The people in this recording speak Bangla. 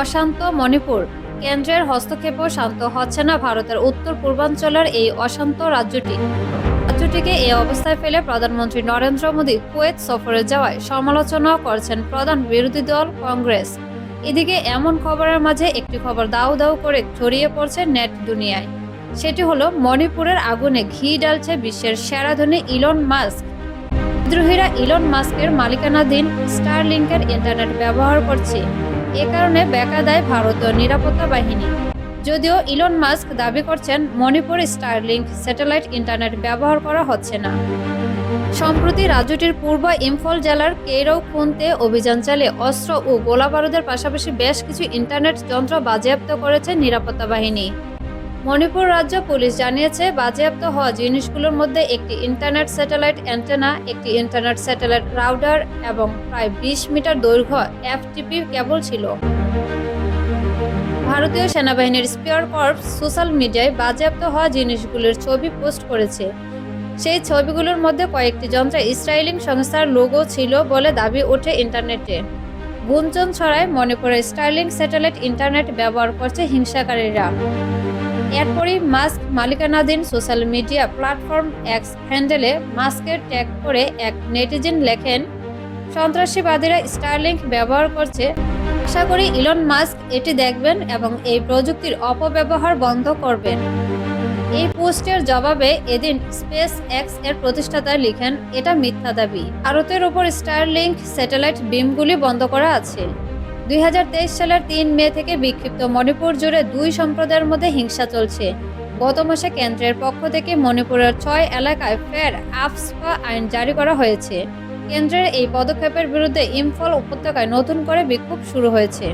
অশান্ত মণিপুর। কেন্দ্রের হস্তক্ষেপও শান্ত হচ্ছে না ভারতের উত্তর পূর্বাঞ্চলের এই অশান্ত রাজ্যটি। রাজ্যটিকে এই অবস্থায় ফেলে প্রধানমন্ত্রী নরেন্দ্র মোদী কুয়েত সফরে যাওয়ায় সমালোচনা করছেন প্রধান বিরোধী দল কংগ্রেস। এদিকে এমন খবরের মাঝে একটি খবর দাউ দাউ করে ছড়িয়ে পড়ছে নেট দুনিয়ায়। সেটি হলো, মণিপুরের আগুনে ঘি ডালছে বিশ্বের সেরা ধনী ইলন মাস্ক। বিদ্রোহীরা ইলন মাস্কের মালিকানাধীন স্টার স্টারলিংকের ইন্টারনেট ব্যবহার করছে। এ কারণে বেকা দেয় ভারতীয় নিরাপত্তা বাহিনী। যদিও ইলন মাস্ক দাবি করছেন, মণিপুর স্টারলিংক স্যাটেলাইট ইন্টারনেট ব্যবহার করা হচ্ছে না। সম্প্রতি রাজ্যটির পূর্ব ইম্ফল জেলার কেরও খুনতে অভিযান চালিয়ে অস্ত্র ও গোলাবারুদের পাশাপাশি বেশ কিছু ইন্টারনেট যন্ত্র বাজেয়াপ্ত করেছে নিরাপত্তা বাহিনী। মণিপুর রাজ্য পুলিশ জানিয়েছে, বাজেয়াপ্ত হওয়া জিনিসগুলোর মধ্যে একটি ইন্টারনেট স্যাটেলাইট অ্যান্টেনা, একটি ইন্টারনেট স্যাটেলাইট রাউডার এবং প্রায় বিশ মিটার দৈর্ঘ্য এফটিপি কেবল ছিল। ভারতীয় সেনাবাহিনীর স্পিয়ার কর্পস সোশ্যাল মিডিয়ায় বাজেয়াপ্ত হওয়া জিনিসগুলোর ছবি পোস্ট করেছে। সেই ছবিগুলোর মধ্যে কয়েকটি যন্ত্রে ইসরায়েলিং সংস্থার লোগো ছিল বলে দাবি ওঠে ইন্টারনেটে। গুঞ্জন ছড়ায় মণিপুরে স্টার্লিং স্যাটেলাইট ইন্টারনেট ব্যবহার করছে হিংসাকারীরা। এরপরই মাস্ক মালিকানাধীন সোশ্যাল মিডিয়া প্ল্যাটফর্ম এক্স হ্যান্ডেলে মাস্কের ট্যাগ করে এক নেটিজেন লেখেন, সন্ত্রাসীবাদীরা স্টারলিংক ব্যবহার করছে। আশা করি ইলন মাস্ক এটি দেখবেন এবং এই প্রযুক্তির অপব্যবহার বন্ধ করবেন। এই পোস্টের জবাবে এদিন স্পেস এক্সের প্রতিষ্ঠাতা লিখেন, এটা মিথ্যা দাবি। ভারতের ওপর স্টারলিংক স্যাটেলাইট বিমগুলি বন্ধ করা আছে। দুই হাজার তেইশ সালের তিন মে থেকে বিক্ষিপ্ত মণিপুর জুড়ে দুই সম্প্রদায়ের মধ্যে হিংসা চলছে। গত মাসে কেন্দ্রের পক্ষ থেকে মণিপুরের ছয় এলাকায় ফের আফসপা আইন জারি করা হয়েছে। কেন্দ্রের এই পদক্ষেপের বিরুদ্ধে ইম্ফল উপত্যকায় নতুন করে বিক্ষোভ শুরু হয়েছে।